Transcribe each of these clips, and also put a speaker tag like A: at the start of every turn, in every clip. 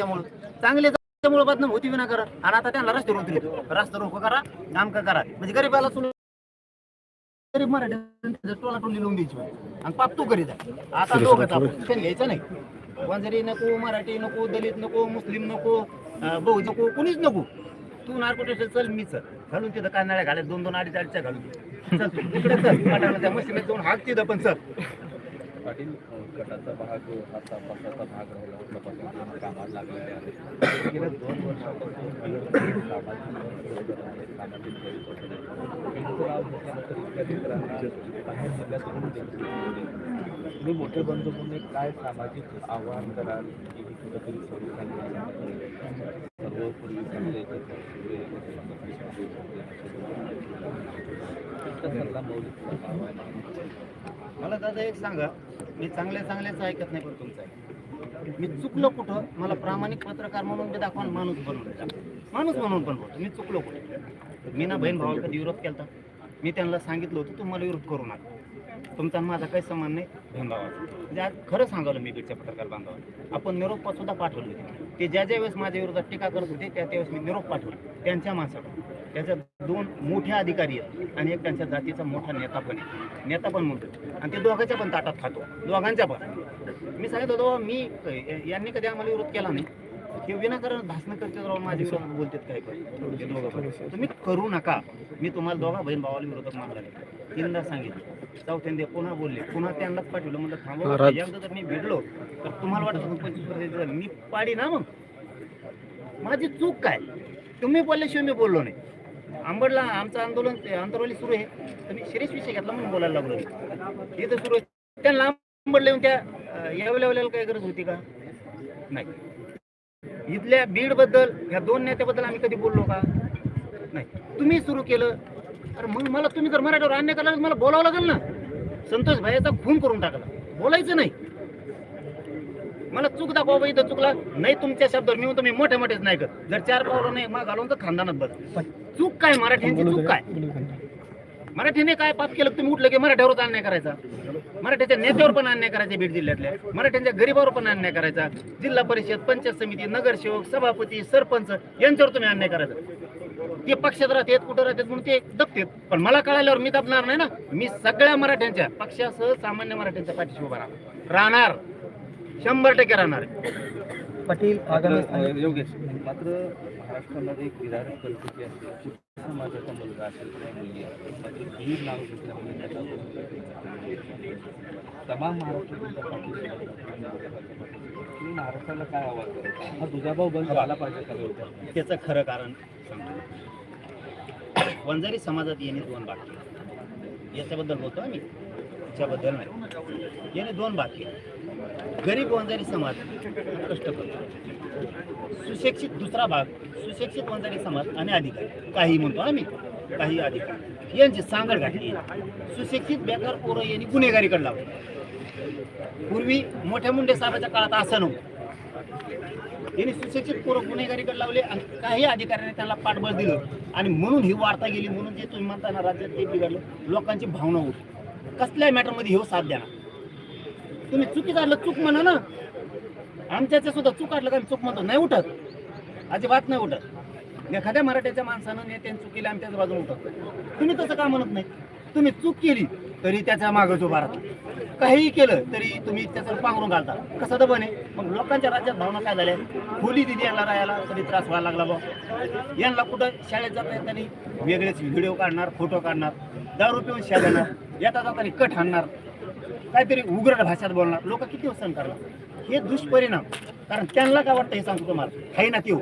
A: त्याच्यामुळं. चांगले त्यामुळे बदनाम होती विना करा आणि आता त्यांना रस्त्यावर उतरतो रस्ता रोको करा काम का करा. म्हणजे गरीबाला सुद्धा गरीब मराठी टोला टोली लावून द्यायची आणि पाप तू करीत. आता दोघंच आपण. घ्यायचं नाही. वंजारी नको मराठी नको दलित नको मुस्लिम नको बहु नको कुणीच नको. तू नार्कोटेशन चल मी चल. घालून तिथं कानाळ्या घालत दोन दोन अडीच अडीच्या घालून. चल तिकडे चल. पाटाला त्या जाऊन हाक तिथं पण चल.
B: पाटील गटाचा भाग हा तपासाचा भाग राहिला तपासून कामात लागलेले आहे गेल्या दोन वर्षापासून सामाजिक सामाजिक बाहेर तुम्ही मोठे बंधू म्हणून काय सामाजिक आव्हान कराल की ही सर्व पूर्वी
A: मला दादा एक सांगा मी चांगल्या चांगल्याच ऐकत नाही पण तुमचं. मी चुकलो कुठं? मला प्रामाणिक पत्रकार म्हणून मी दाखवा माणूस बनवून माणूस म्हणून पण बोलतो मी चुकलो कुठे? मी ना बहीण भावाला कधी विरोध केला मी त्यांना सांगितलं होतं तुम्हाला विरोध करू नका. तुमचा आणि माझा काही समान नाही बहीण म्हणजे आज खरं सांगावलं मी बीडच्या पत्रकार बांधवाला. आपण निरोप सुद्धा पाठवले होते. ते ज्या ज्या वेळेस माझ्या विरोधात टीका करत होते त्या त्यावेळेस मी निरोप पाठवले. त्यांच्या माणसाकडे त्याच्यात दोन मोठे अधिकारी आहेत आणि एक त्यांच्या जातीचा मोठा नेता पण आहे. नेता पण म्हणतो. आणि ते दोघांच्या पण ताटात खातो. दोघांच्या पण. मी सांगितलं होतो मी यांनी कधी आम्हाला विरोध केला नाही. हे विनाकारण भाषण करते राहून माझ्या विरोधात बोलतात काय पण. तुम्ही करू नका. मी तुम्हाला दोघा बहीण भावाला विरोधात मानला तीनदा सांगितलं. चौथ्यांदा पुन्हा बोलले. पुन्हा त्यांनाच पाठवलं. म्हणलं थांबवा एकदा जर मी भेटलो तर तुम्हाला वाटत पंचवीस. मी पाडी ना मग? माझी चूक काय? तुम्ही बोलल्याशिवाय मी बोललो नाही. आंबडला आमचं आंदोलन ते सुरू आहे. तर मी शिरीष विषय घेतला म्हणून बोलायला लागलो. इथं सुरू आहे. त्यांना आंबडले येऊन त्या अं, यावेळेला काय गरज होती का? नाही. इथल्या बीडबद्दल या दोन नेत्याबद्दल आम्ही कधी बोललो का? नाही. तुम्ही सुरू केलं. अरे मग मला तुम्ही जर मराठीवर अन्याय करायला मला बोलावं लागेल ना. संतोष भाईचा खून करून टाकला. बोलायचं नाही. मला चूक दाखवा इथं चुकला. नाही तुमच्या शब्दावर मी म्हणतो मी मोठ्या मोठेच नाही करत जर चार पावलं नाही मग घालून तर खानदानात बघ. चूक काय? मराठ्यांची चूक काय? मराठीने काय पाप केलं? तुम्ही उठलं की मराठ्यावरच अन्याय करायचा. मराठ्याच्या नेत्यावर पण अन्याय करायचा बीड जिल्ह्यातल्या. मराठ्यांच्या गरीबावर पण अन्याय करायचा. जिल्हा परिषद पंचायत समिती नगरसेवक सभापती सरपंच यांच्यावर तुम्ही अन्याय करायचा. ते पक्षात राहतात कुठं राहतात म्हणून ते दबतात पण मला कळाल्यावर मी दबणार नाही ना. मी सगळ्या मराठ्यांच्या पक्षासह सामान्य मराठ्यांच्या पाठीशी उभा राहणार. राहणार. शंभर टक्के राहणार.
C: पाटील आगामी
B: योगेश मात्र महाराष्ट्रामध्ये एक विरारक परिस्थिती असते समाजाचा मुलगा असेल मुलगी असेल मात्र भीड नाव घेतल्यामुळे त्याचा तमाम महाराष्ट्र तुमच्या पाठीशी आहे. तुम्ही महाराष्ट्राला काय आवाज कराल हा दुजाभाव बंद झाला पाहिजे का
A: त्याचं खरं कारण सांगतो वंजारी समाजात येणे दोन बाकी. याच्याबद्दल बोलतो आम्ही त्याच्याबद्दल नाही येणे दोन बाकी. गरीब वंजारी समाज कष्ट करतो. सुशिक्षित दुसरा भाग सुशिक्षित वंजारी समाज आणि अधिकार. काही म्हणतो आम्ही काही अधिकारी. यांची सांगड घातली. सुशिक्षित बेकार पोरं यांनी गुन्हेगारीकडे लावली. पूर्वी मोठ्या मुंडे साहेबाच्या काळात असं नव्हतं. त्यांनी सुशिक्षित पोरं गुन्हेगारीकडे लावले आणि काही अधिकाऱ्यांनी त्यांना पाठबळ दिलं. आणि म्हणून ही वार्ता गेली म्हणून जे तुम्ही म्हणताना राज्यात ते बिघडलं. लोकांची भावना होती. कसल्या मॅटरमध्ये हे हो साथ द्या ना. तुम्ही चुकी काढलं चूक म्हणा ना. आमच्याचं सुद्धा चूक काढलं का आम्ही चूक म्हणतो. नाही उठत. अजिबात नाही उठत. एखाद्या मराठ्याच्या माणसानं नेत्याने चूक आमच्याच बाजून उठत तुम्ही तसं का म्हणत नाही? तुम्ही चूक केली तरी त्याच्या मागं उभा राहता काहीही केलं तरी तुम्ही त्याचं पांघरून घालता. कसं तर बने मग लोकांच्या राज्यात भावना काय झाल्या? खोली दिली यांना राहायला तरी त्रास व्हायला लागला बा यांना कुठं शाळेत जाता येताना वेगळेच व्हिडिओ काढणार फोटो काढणार दारू पिऊन शाळेणार येता जाताना कट आणणार काहीतरी उग्र भाषेत बोलणार. लोक किती सहन करणार? हे दुष्परिणाम. कारण त्यांना काय वाटतं हे सांगतो तुम्हाला. आहे ना ते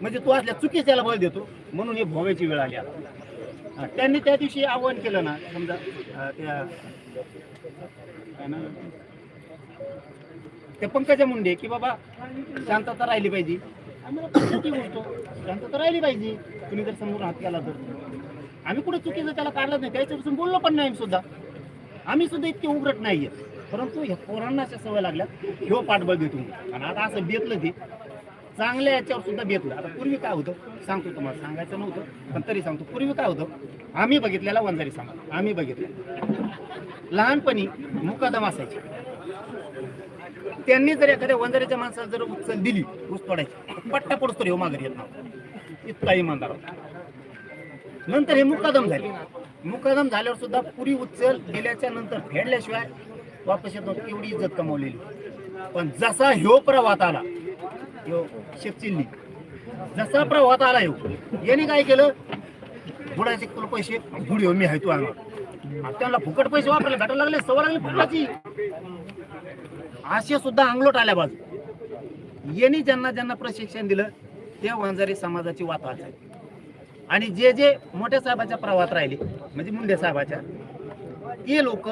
A: म्हणजे तू असल्या चुकीच्याला बळ देतो. म्हणून हे भोव्याची वेळ आली आता. त्यांनी त्या दिवशी आवाहन केलं ना समजा त्या काय त्या पंकजा मुंडे की बाबा शांतता राहिली पाहिजे. आम्हाला पण शांतता राहिली पाहिजे. तुम्ही जर समोर हात केला तर. आम्ही कुठे चुकीचं त्याला काढलं नाही. त्याच्यापासून बोललो पण नाही आम्ही सुद्धा. आम्ही सुद्धा इतके उघडत नाहीये. परंतु ह्या पोरांना अशा सवय लागल्या ह्यो पाठबळ देतो आणि आता असं बेतलं ते चांगल्या याच्यावर सुद्धा बेतलं. आता पूर्वी काय होतं? सांगतो तुम्हाला सांगायचं नव्हतं पण तरी सांगतो. पूर्वी काय होतं? आम्ही बघितलेला वंजारी समाज. आम्ही बघितलं. लहानपणी मुकादम असायचे. त्यांनी जर एखाद्या वंजारीच्या माणसाला जर उचल दिली ऊस तोडायची पट्टा पडतो रे हो माघारी येत नव्हता. इतका इमानदार होता. नंतर हे मुकादम झाले. मुकदम झाल्यावर सुद्धा पुरी उचल दिल्याच्या नंतर फेडल्याशिवाय वापस येत नव्हतं. एवढी इज्जत कमावलेली. पण जसा ह्यो प्रवाहात आला ह्यो शेपचिल्ली जसा प्रवाहात आला ह्यो याने काय केलं? बुडाचे कुल पैसे बुडी मी आहे तू त्यांना फुकट पैसे वापरायला भेटायला लागले सवय लागली फुकटाची. असे सुद्धा अंगलोट आल्या बाजू यांनी ज्यांना ज्यांना प्रशिक्षण दिलं त्या वांजारी समाजाची वात वाचायची आणि जे जे मोठ्या साहेबाच्या प्रवाहात राहिले म्हणजे मुंडे साहेबाच्या ते लोक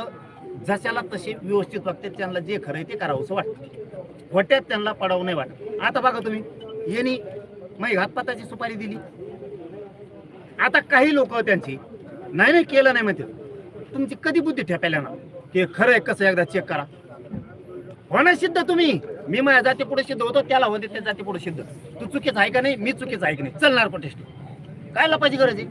A: जशाला तसे व्यवस्थित वागतात त्यांना जे खरं आहे ते करावंसं वाटतं. खोट्यात त्यांना पडावं नाही वाटत. आता बघा तुम्ही यांनी मग घातपाताची सुपारी दिली. आता काही लोक त्यांची नाही नाही केलं नाही म्हणते तुमची कधी बुद्धी ठेपायला ना ते खरं आहे कसं एकदा चेक करा. होणार सिद्ध तुम्ही. मी माझ्या जाती पुढे सिद्ध होतो त्याला होते त्या जाती पुढे सिद्ध. तू चुकीचं आहे का नाही? मी चुकीचं आहे का नाही? चलणार प्रोटेस्ट काय लपायची गरज आहे?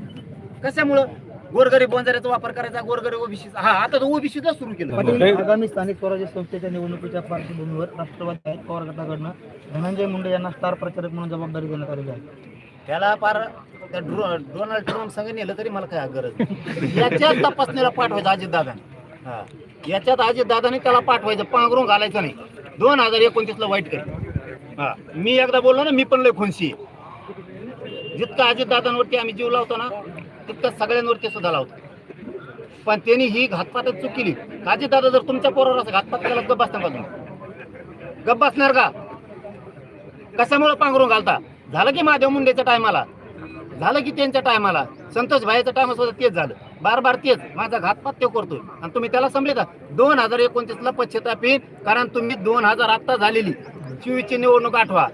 A: कशामुळं? गोरगरीब बंजाऱ्याचा वापर करायचा गोरगरीब ओबीसी हा आता तो ओबीसीचा सुरू केलं.
C: पाटील आगामी स्थानिक स्वराज्य संस्थेच्या निवडणुकीच्या पार्श्वभूमीवर राष्ट्रवादी आहेत पवार गटाकडनं धनंजय मुंडे यांना स्टार प्रचारक म्हणून जबाबदारी देण्यात आलेली आहे.
A: त्याला फार त्या ड्रो- डोनाल्ड ट्रम्प संग नेलं तरी मला काय गरज नाही. याच्यात तपासणीला पाठवायचं अजित दादा याच्यात अजित दादाने त्याला पाठवायचं पांघरून घालायचं नाही. दोन हजार एकोणतीस ला वाईट कर हा. मी एकदा बोललो ना मी पण लय खुनशी आहे. जितका अजित दादांवरती आम्ही जीव लावतो ना तितका सगळ्यांवरती सुद्धा लावतो. पण त्यांनी ही घातपातच चूक केली अजितदादा जर तुमच्या पोरावर असं घातपात केला गप्प बसणार का तुम्ही? गप्प बसणार का? कशामुळे पांघरून घालता? झालं की महादेव मुंडेच्या टायमाला? झालं की त्यांच्या टायमाला? संतोष भाईच्या टायमा सुद्धा तेच झालं. बार बार तेच. माझा घातपात ते करतोय. आणि तुम्ही त्याला संपले का? दोन हजार एकोणतीस ला पश्चाताप कारण तुम्ही दोन हजार आत्ता झालेली. शिवीची निवडणूक आठवा.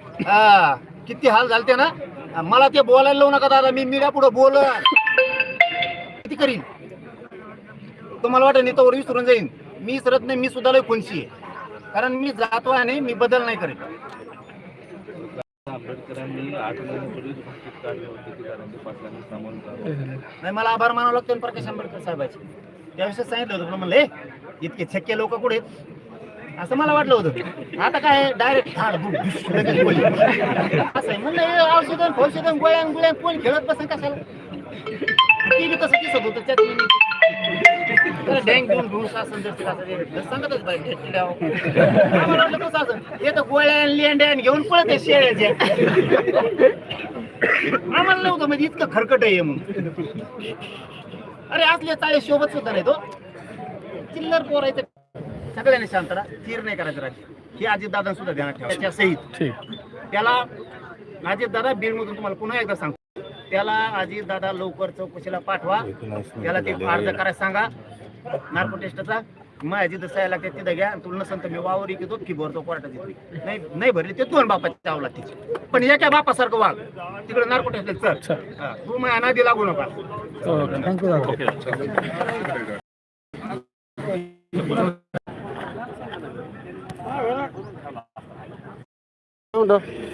A: किती हाल झालते ना? मला ते बोलायला लावू नका दादा मी मीडिया पुढे बोल किती करीन. तुम्हाला वाटेल नाही तर विसरून जाईन. मी विसरत नाही मी सुद्धा लय खुनशी आहे. कारण मी जातो आणि मी बदल नाही करेन
B: आंबेडकरांनी आठ महिन्यापूर्वीच घोषित काढले होते की रणजित पाटलांनी सामोरं जावं.
A: नाही मला आभार मानावं लागतं ना प्रकाश आंबेडकर साहेबाचे. त्याविषयी सांगितलं होतं म्हणलं "ए, इतके छक्के लोक कुठे आहेत?" असं मला वाटलं होतं. आता काय डायरेक्ट झाड असं आहे. म्हणलं हे औषधं फौषधं गोळ्या गोळ्या कोण खेळत बसेल कशाला? ती बी दिसत होतं. त्यात मी जरा डँग घेऊन घेऊन सासन जर सांगतच पाहिजे आम्हाला वाटलं कसं असं? हे तर गोळ्या आणि लेंड्या आणि घेऊन पळत आहे शेळ्याच्या आम्हाला नव्हतं म्हणजे इतकं खरकट आहे हे म्हणून अरे असले चाळे शोभत सुद्धा नाही तो हो. चिल्लर पोरायचं सगळ्यांनी शांत राहा. स्थिर नाही करायचं राज्य हे अजित दादा सुद्धा ध्यानात ठेवा. त्याच्या सहित त्याला अजित दादा बीडमधून तुम्हाला पुन्हा एकदा सांगतो. त्याला अजित दादा लवकर चौकशीला पाठवा. त्याला ते अर्ज करायला सांगा. नार्को टेस्टचा मग जिथं सह्या लागते तिथं घ्या. आणि तुला नसेल तर मी वावर घेतो की भरतो कोर्टात येतो नाही नाही भरली ते दोन बापाच्या चावला तिची पण एका बापासारखं वाघ? तिकडे नार्को टेस्टला चल. हा, तू माझ्या नादी लागू नका.
C: थँक्यू दादा